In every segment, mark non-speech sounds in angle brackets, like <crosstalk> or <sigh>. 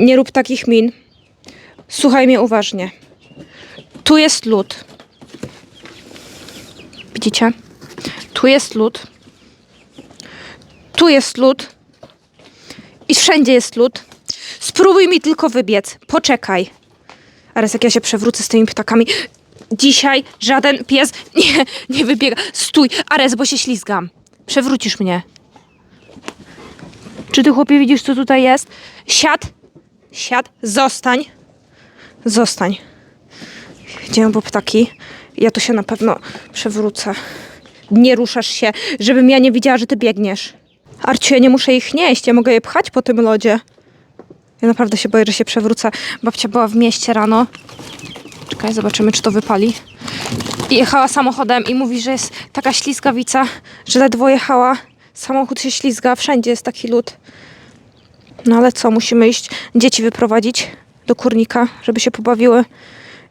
Nie rób takich min. Słuchaj mnie uważnie. Tu jest lód. Widzicie? Tu jest lód. Tu jest lód. I wszędzie jest lód. Spróbuj mi tylko wybiec. Poczekaj. Ares, jak ja się przewrócę z tymi ptakami. Dzisiaj żaden pies <laughs> nie, nie wybiega. Stój, Ares, bo się ślizgam. Przewrócisz mnie. Czy ty, chłopie, widzisz, co tutaj jest? Siad. Siad. Zostań. Zostań. Idziemy po ptaki. Ja tu się na pewno przewrócę. Nie ruszasz się, żebym ja nie widziała, że ty biegniesz. Arciu, ja nie muszę ich nieść. Ja mogę je pchać po tym lodzie. Ja naprawdę się boję, że się przewrócę. Babcia była w mieście rano. Czekaj, zobaczymy, czy to wypali. I jechała samochodem i mówi, że jest taka ślizgawica, że ledwo jechała. Samochód się ślizga, wszędzie jest taki lód. No ale co, musimy iść dzieci wyprowadzić do kurnika, żeby się pobawiły.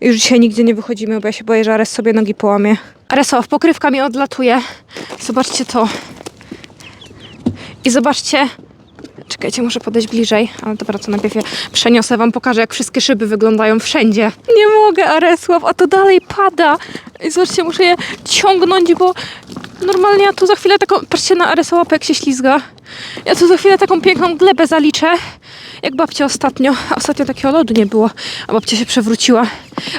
Już dzisiaj nigdzie nie wychodzimy, bo ja się boję, że Ares sobie nogi połamie. Aresow, pokrywka mi odlatuje. Zobaczcie to. I zobaczcie. Czekajcie, muszę podejść bliżej. Ale dobra, to najpierw ja przeniosę wam, pokażę jak wszystkie szyby wyglądają wszędzie. Nie mogę, Aresław, a to dalej pada. I zobaczcie, muszę je ciągnąć, bo normalnie ja tu za chwilę taką... Patrzcie na Aresłapę, jak się ślizga. Ja tu za chwilę taką piękną glebę zaliczę. Jak babcia ostatnio. Ostatnio takiego lodu nie było, a babcia się przewróciła.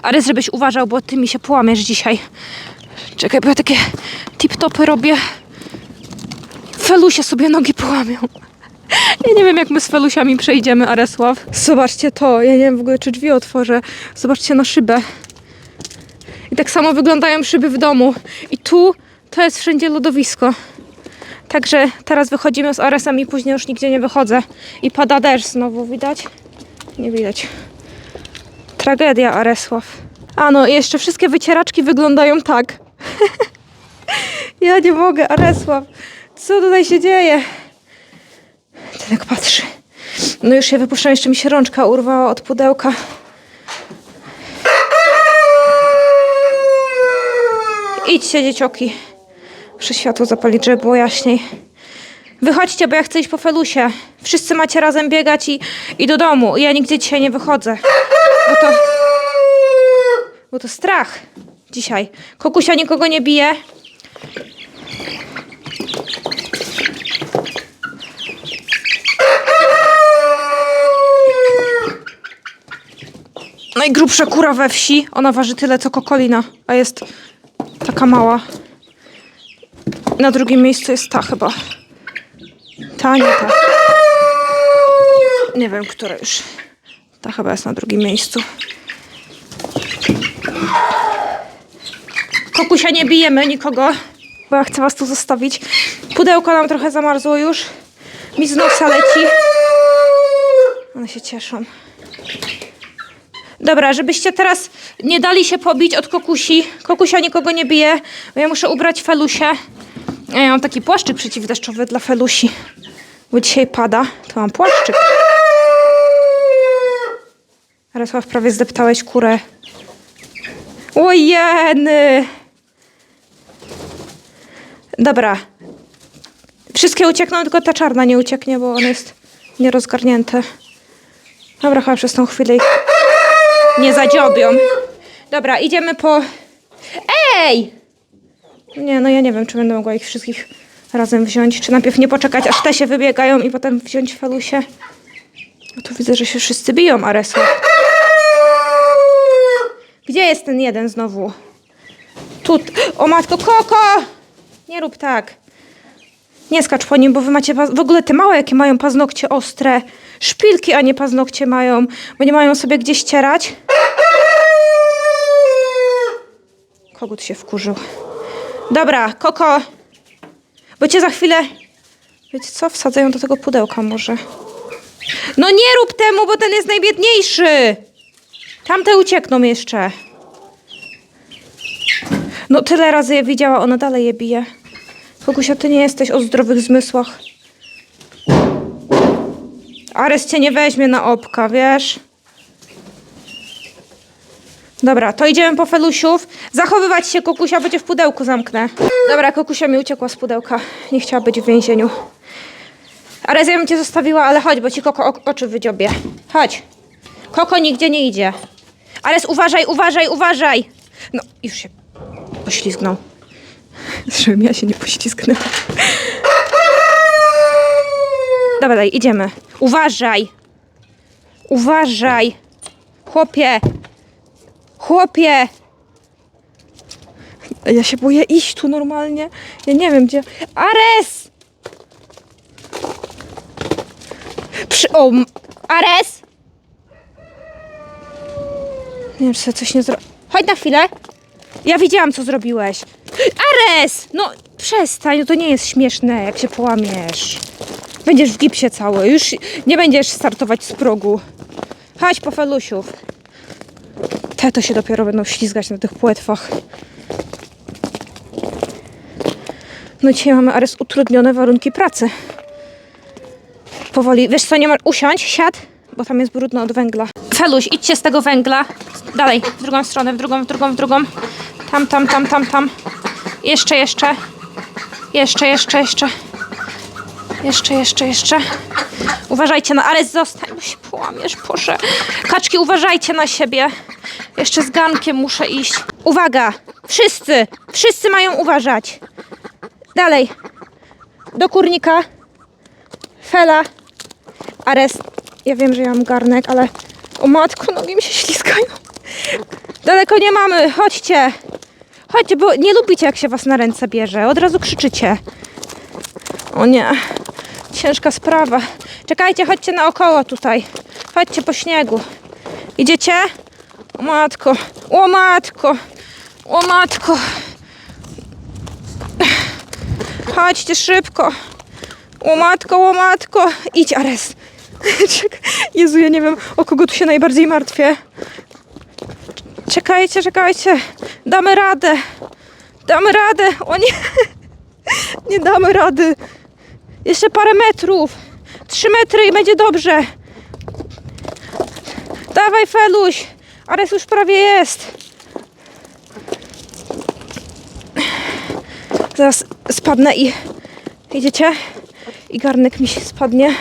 Ares, żebyś uważał, bo ty mi się połamiesz dzisiaj. Czekaj, bo ja takie tip-topy robię. Felusie sobie nogi połamią. Ja nie wiem, jak my z felusiami przejdziemy, Aresław. Zobaczcie to. Ja nie wiem w ogóle, czy drzwi otworzę. Zobaczcie na szybę. I tak samo wyglądają szyby w domu. I tu to jest wszędzie lodowisko. Także teraz wychodzimy z Aresem i później już nigdzie nie wychodzę. I pada deszcz znowu, widać? Nie widać. Tragedia, Aresław. A no, jeszcze wszystkie wycieraczki wyglądają tak. <laughs> ja nie mogę, Aresław. Co tutaj się dzieje? Ten jak patrzy. No już się wypuszczam, jeszcze mi się rączka urwała od pudełka. Idźcie, dziecioki. Muszę światło zapalić, żeby było jaśniej. Wychodźcie, bo ja chcę iść po felusie. Wszyscy macie razem biegać i, i do domu. Ja nigdzie dzisiaj nie wychodzę. Bo to... Bo to strach dzisiaj. Kokusia nikogo nie bije. Najgrubsza kura we wsi. Ona waży tyle co kokolina, a jest taka mała. Na drugim miejscu jest ta chyba. Ta, nie ta. Nie wiem, która już. Ta chyba jest na drugim miejscu. Kokusia, nie bijemy nikogo, bo ja chcę was tu zostawić. Pudełko nam trochę zamarzło już. Mi z nosa leci. One się cieszą. Dobra, żebyście teraz nie dali się pobić od kokusi. Kokusia nikogo nie bije, bo ja muszę ubrać felusie. Ja mam taki płaszczyk przeciwdeszczowy dla felusi, bo dzisiaj pada, to mam płaszczyk. Jarosław, prawie zdeptałeś kurę. Ojeny! Dobra. Wszystkie uciekną, tylko ta czarna nie ucieknie, bo ona jest nierozgarnięte. Dobra, chyba przez tą chwilę ich nie zadziobią. Dobra, idziemy po... Ej! Nie, no ja nie wiem, czy będę mogła ich wszystkich razem wziąć, czy najpierw nie poczekać, aż te się wybiegają i potem wziąć felusie. No tu widzę, że się wszyscy biją, Aresu. Gdzie jest ten jeden znowu? Tu. O matko, Koko! Nie rób tak. Nie skacz po nim, bo wy macie w ogóle te małe, jakie mają paznokcie ostre. Szpilki, a nie paznokcie mają, bo nie mają sobie gdzie ścierać. Kogut się wkurzył. Dobra, Koko. Bo cię za chwilę... Wiecie co? Wsadzają do tego pudełka może. No nie rób temu, bo ten jest najbiedniejszy. Tamte uciekną jeszcze. No tyle razy je widziała, ona dalej je bije. Kogusia, ty nie jesteś o zdrowych zmysłach. Ares cię nie weźmie na opka, wiesz? Dobra, to idziemy po felusiów. Zachowywać się, Kokusia, cię w pudełku zamknę. Dobra, Kokusia mi uciekła z pudełka. Nie chciała być w więzieniu. Ares, ja bym cię zostawiła, ale chodź, bo ci Koko oczy wydziobie. Chodź. Koko nigdzie nie idzie. Ares, uważaj, uważaj, uważaj. No, już się poślizgnął. <laughs> Żebym ja się nie poślizgnęła. Dobra, daj, idziemy. Uważaj. Uważaj. Chłopie. Chłopie. Ja się boję iść tu normalnie. Ja nie wiem gdzie. Ares! Przy... O, Ares! Nie wiem, czy sobie coś nie zrobił. Chodź na chwilę. Ja widziałam, co zrobiłeś. Ares! No przestań, no to nie jest śmieszne, jak się połamiesz. Będziesz w gipsie cały. Już nie będziesz startować z progu. Chodź po felusiów. Te to się dopiero będą ślizgać na tych płetwach. No dzisiaj mamy Ares utrudnione warunki pracy. Powoli. Wiesz co, nie ma... Usiądź, siad, bo tam jest brudno od węgla. Feluś, idźcie z tego węgla. Dalej, w drugą stronę, w drugą, w drugą, w drugą. Tam, tam, tam, tam, tam. Jeszcze, jeszcze. Jeszcze, jeszcze, jeszcze. Jeszcze, jeszcze, jeszcze. Uważajcie na Ares, zostań, bo się połamiesz, proszę. Kaczki, uważajcie na siebie. Jeszcze z gankiem muszę iść. Uwaga! Wszyscy! Wszyscy mają uważać. Dalej. Do kurnika. Fela. Ares. Ja wiem, że ja mam garnek, ale... O matko, nogi mi się ślizgają. Daleko nie mamy, chodźcie. Chodźcie, bo nie lubicie, jak się was na ręce bierze. Od razu krzyczycie. O nie. Ciężka sprawa. Czekajcie, chodźcie naokoło tutaj. Chodźcie po śniegu. Idziecie? O matko. O matko. O matko. Chodźcie szybko. O matko, o matko. Idź, Ares. <laughs> Jezu, ja nie wiem, o kogo tu się najbardziej martwię. Czekajcie, czekajcie. Damy radę. Damy radę. O nie. <laughs> Nie damy rady. Jeszcze parę metrów. Trzy metry i będzie dobrze. Dawaj, Feluś. Ares już prawie jest. Zaraz spadnę i... Idziecie? I garnek mi się spadnie.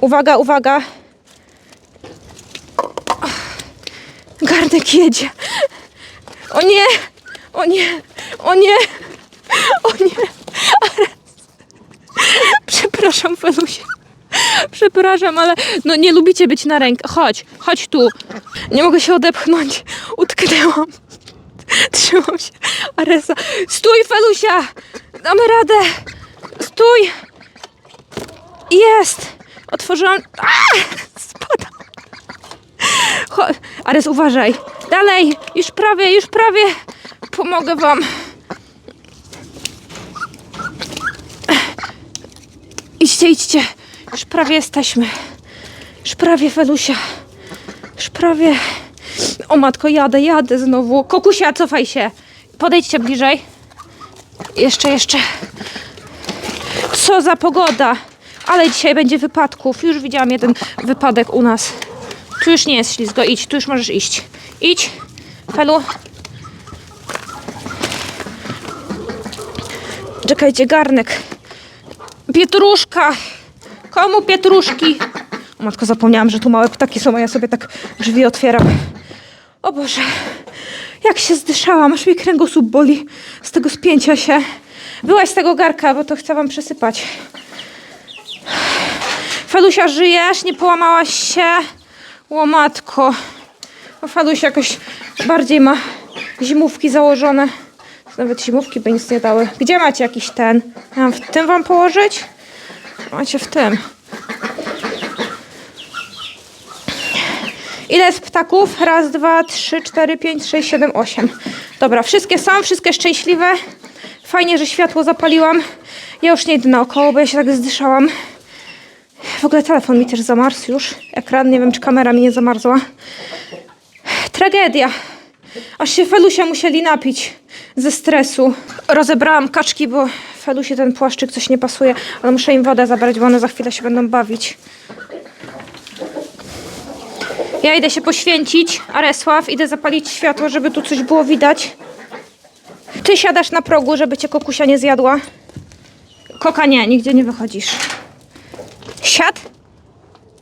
Uwaga, uwaga. Garnek jedzie. O nie! O nie! O nie! O nie! Przepraszam, Felusie. Przepraszam, ale no nie lubicie być na rękę. Chodź, chodź tu. Nie mogę się odepchnąć. Utknęłam. Trzymam się. Aresa. Stój, Felusia! Damy radę. Stój. Jest. Otworzyłam. A! Spadam. Ares, uważaj. Dalej. Już prawie, już prawie. Pomogę wam. Idźcie, idźcie. Już prawie jesteśmy. Już prawie, Felusia. Już prawie. O matko, jadę, jadę znowu. Kokusia, cofaj się. Podejdźcie bliżej. Jeszcze, jeszcze. Co za pogoda. Ale dzisiaj będzie wypadków. Już widziałam jeden wypadek u nas. Tu już nie jest ślizgo. Idź, tu już możesz iść. Idź. Felu. Czekajcie, garnek. Pietruszka! Komu pietruszki? O matko, zapomniałam, że tu małe ptaki są, a ja sobie tak drzwi otwieram. O Boże, jak się zdyszałam, aż mi kręgosłup boli z tego spięcia się. Byłaś z tego garka, bo to chcę wam przesypać. Falusia, żyjesz? Nie połamałaś się? O matko. O, Falusia jakoś bardziej ma zimówki założone. Nawet zimówki by nic nie dały. Gdzie macie jakiś ten? Mam w tym wam położyć? Macie w tym. Ile jest ptaków? Raz, dwa, trzy, cztery, pięć, sześć, siedem, osiem. Dobra, wszystkie są, wszystkie szczęśliwe. Fajnie, że światło zapaliłam. Ja już nie idę naokoło, bo ja się tak zdyszałam. W ogóle telefon mi też zamarzł już. Ekran, nie wiem, czy kamera mi nie zamarzła. Tragedia. Aż się Felusia musieli napić ze stresu. Rozebrałam kaczki, bo Felusie ten płaszczyk coś nie pasuje, ale muszę im wodę zabrać, bo one za chwilę się będą bawić. Ja idę się poświęcić, Aresław, idę zapalić światło, żeby tu coś było widać. Ty siadasz na progu, żeby cię kokusia nie zjadła. Koka nie, nigdzie nie wychodzisz. Siad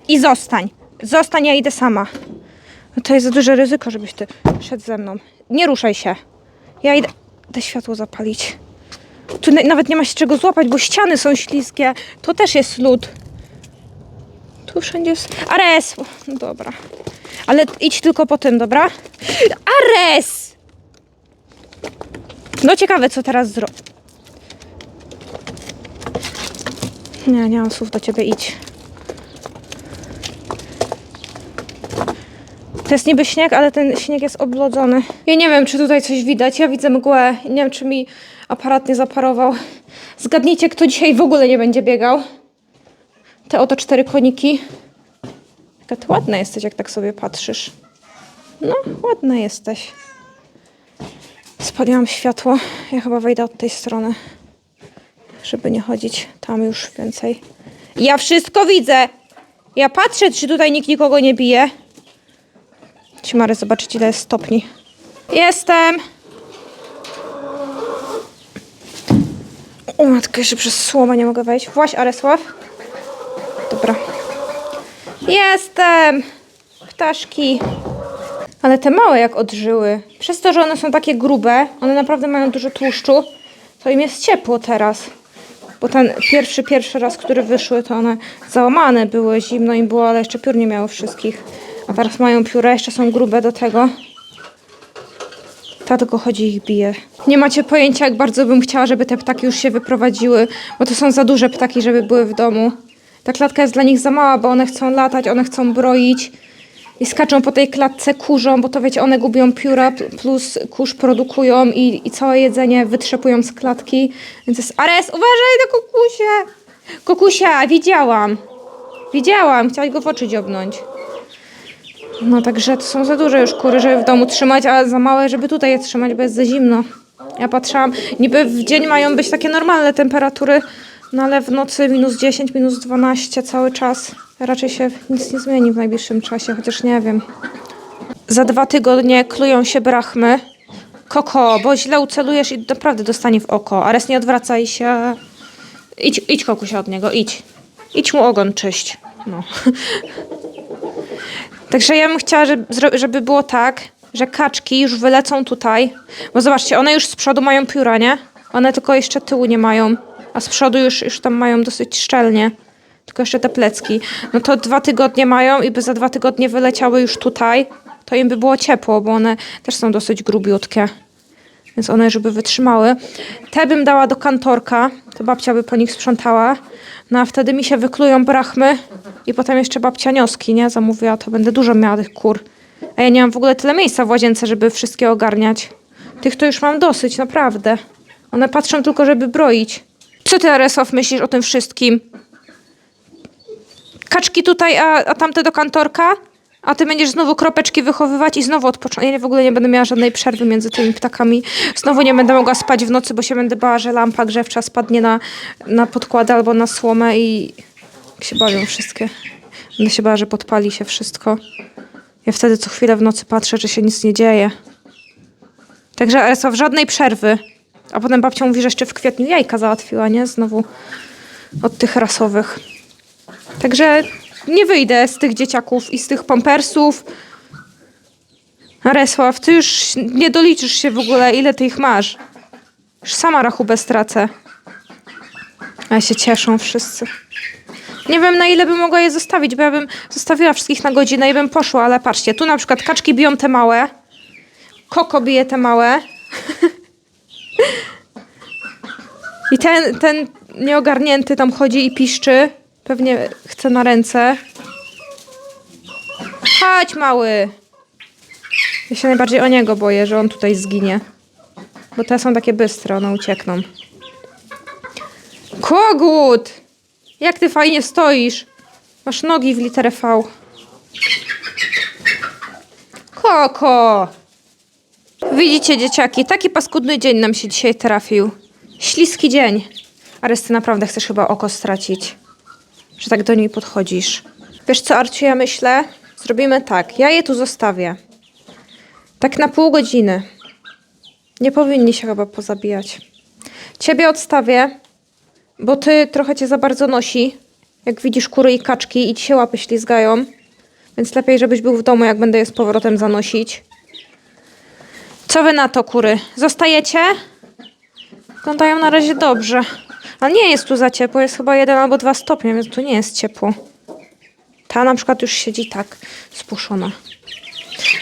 i zostań. Zostań, ja idę sama. No to jest za duże ryzyko, żebyś ty szedł ze mną. Nie ruszaj się. Ja idę. Te światło zapalić. Tu na- nawet nie ma się czego złapać, bo ściany są śliskie. To też jest lód. Tu wszędzie jest. Ares! No dobra. Ale idź tylko po tym, dobra? Ares! No ciekawe, co teraz zrobię. Nie, nie mam słów do ciebie, idź. To jest niby śnieg, ale ten śnieg jest oblodzony. Ja nie wiem, czy tutaj coś widać. Ja widzę mgłę. Nie wiem, czy mi aparat nie zaparował. Zgadnijcie, kto dzisiaj w ogóle nie będzie biegał. Te oto cztery koniki. Jaka ty ładna jesteś, jak tak sobie patrzysz. No, ładna jesteś. Spaliłam światło. Ja chyba wejdę od tej strony, żeby nie chodzić tam już więcej. Ja wszystko widzę! Ja patrzę, czy tutaj nikt nikogo nie bije. Ci Mary, zobaczyć ile jest stopni. Jestem! O matko, jeszcze przez słomę nie mogę wejść. Właś, Aresław. Dobra. Jestem! Ptaszki. Ale te małe jak odżyły. Przez to, że one są takie grube, one naprawdę mają dużo tłuszczu, to im jest ciepło teraz. Bo ten pierwszy, pierwszy raz, który wyszły, to one załamane były, zimno im było, ale jeszcze piór nie miało wszystkich. A teraz mają pióra, jeszcze są grube do tego. Ta tylko chodzi i ich bije. Nie macie pojęcia, jak bardzo bym chciała, żeby te ptaki już się wyprowadziły, bo to są za duże ptaki, żeby były w domu. Ta klatka jest dla nich za mała, bo one chcą latać, one chcą broić i skaczą po tej klatce kurzą, bo to wiecie, one gubią pióra pl- plus kurz produkują i, i całe jedzenie wytrzepują z klatki. Więc jest Ares, uważaj na kokusie! Kokusia, widziałam. Widziałam, chciałaś go w oczy dziobnąć. No także to są za duże już kury, żeby w domu trzymać, a za małe, żeby tutaj je trzymać, bo jest za zimno. Ja patrzyłam, niby w dzień mają być takie normalne temperatury, no ale w nocy minus 10, minus 12 cały czas. Raczej się nic nie zmieni w najbliższym czasie, chociaż nie wiem. Za dwa tygodnie klują się brachmy. Koko, bo źle ucelujesz i naprawdę dostanie w oko. Ares, nie odwracaj się. Idź, idź kokusia od niego, idź. Idź mu ogon czyść. No. <laughs> Także ja bym chciała, żeby, było tak, że kaczki już wylecą tutaj. Bo zobaczcie, one już z przodu mają pióra, nie? One tylko jeszcze tyłu nie mają. A z przodu już, już tam mają dosyć szczelnie. Tylko jeszcze te plecki. No to dwa tygodnie mają i by za dwa tygodnie wyleciały już tutaj, to im by było ciepło, bo one też są dosyć grubiutkie. Więc one, żeby wytrzymały. Te bym dała do kantorka, to babcia by po nich sprzątała. No a wtedy mi się wyklują brachmy i potem jeszcze babcia nioski, nie? Zamówiła, to będę dużo miała tych kur. A ja nie mam w ogóle tyle miejsca w łazience, żeby wszystkie ogarniać. Tych to już mam dosyć, naprawdę. One patrzą tylko, żeby broić. Co ty, Aresław, myślisz o tym wszystkim? Kaczki tutaj, a, a tamte do kantorka? A ty będziesz znowu kropeczki wychowywać i znowu odpocząć. Ja w ogóle nie będę miała żadnej przerwy między tymi ptakami. Znowu nie będę mogła spać w nocy, bo się będę bała, że lampa grzewcza spadnie na, na podkład albo na słomę i się bawią wszystkie. Będę się bała, że podpali się wszystko. Ja wtedy co chwilę w nocy patrzę, czy się nic nie dzieje. Także Aresław, żadnej przerwy. A potem babcia mówi, że jeszcze w kwietniu jajka załatwiła, nie? Znowu od tych rasowych. Także nie wyjdę z tych dzieciaków i z tych pampersów. Aresław, ty już nie doliczysz się w ogóle, ile ty ich masz. Już sama rachubę stracę. Ale się cieszą wszyscy. Nie wiem, na ile bym mogła je zostawić, bo ja bym zostawiła wszystkich na godzinę i bym poszła, ale patrzcie, tu na przykład kaczki biją te małe. Koko bije te małe. <laughs> I ten, ten nieogarnięty tam chodzi i piszczy. Pewnie chce na ręce. Chodź, mały. Ja się najbardziej o niego boję, że on tutaj zginie. Bo te są takie bystre, one uciekną. Kogut! Jak ty fajnie stoisz. Masz nogi w literę V. Koko! Widzicie, dzieciaki, taki paskudny dzień nam się dzisiaj trafił. Śliski dzień. Ares, ty naprawdę chcesz chyba oko stracić. Że tak do niej podchodzisz. Wiesz co, Arciu, ja myślę? Zrobimy tak. Ja je tu zostawię. Tak na pół godziny. Nie powinni się chyba pozabijać. Ciebie odstawię. bo ty trochę cię za bardzo nosi. Jak widzisz kury i kaczki i ci się łapy ślizgają. Więc lepiej, żebyś był w domu, jak będę je z powrotem zanosić. Co wy na to, kury? Zostajecie? Wyglądają na razie dobrze. Ale nie jest tu za ciepło, jest chyba jeden albo dwa stopnie, więc tu nie jest ciepło. Ta na przykład już siedzi tak spuszczona.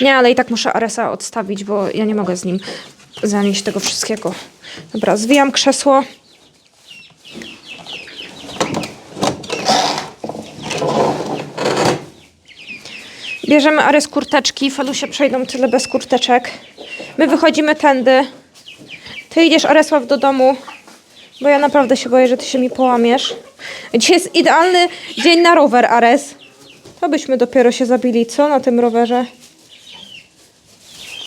Nie, ale i tak muszę Aresa odstawić, bo ja nie mogę z nim zanieść tego wszystkiego. Dobra, zwijam krzesło. Bierzemy Ares kurteczki, Felusie przejdą tyle bez kurteczek. My wychodzimy tędy. Ty idziesz, Aresław, do domu, bo ja naprawdę się boję, że ty się mi połamiesz. Dzisiaj jest idealny dzień na rower, Ares. To byśmy dopiero się zabili, co, na tym rowerze?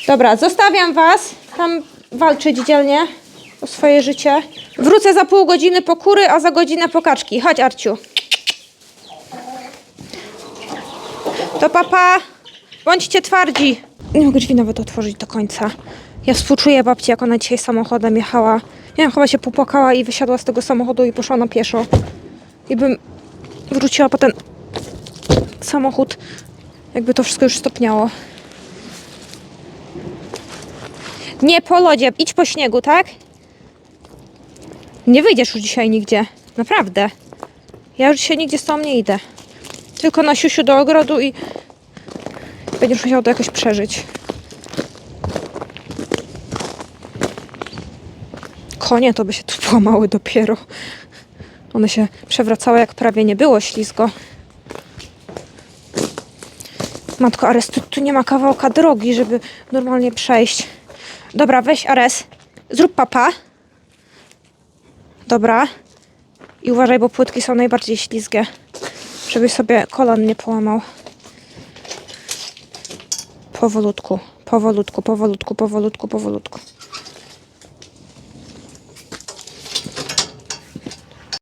Dobra, zostawiam was. Tam walczyć dzielnie o swoje życie. Wrócę za pół godziny po kury, a za godzinę po kaczki. Chodź, Arciu. To papa. Bądźcie twardzi. Nie mogę drzwi nawet otworzyć do końca. Ja współczuję babci, jak ona dzisiaj samochodem jechała. Nie wiem, chyba się popłakała i wysiadła z tego samochodu i poszła na pieszo. I bym wróciła po ten samochód, jakby to wszystko już stopniało. Nie po lodzie, idź po śniegu, tak? Nie wyjdziesz już dzisiaj nigdzie. Naprawdę. Ja już dzisiaj nigdzie z tobą nie idę. Tylko na siusiu do ogrodu i będziesz musiał to jakoś przeżyć. Konie to by się tu połamały dopiero. One się przewracały jak prawie nie było ślizgo. Matko, Ares, tu, tu nie ma kawałka drogi, żeby normalnie przejść. Dobra, weź Ares. Zrób papa. Dobra. I uważaj, bo płytki są najbardziej ślizgie. Żebyś sobie kolan nie połamał. Powolutku, powolutku, powolutku, powolutku, powolutku.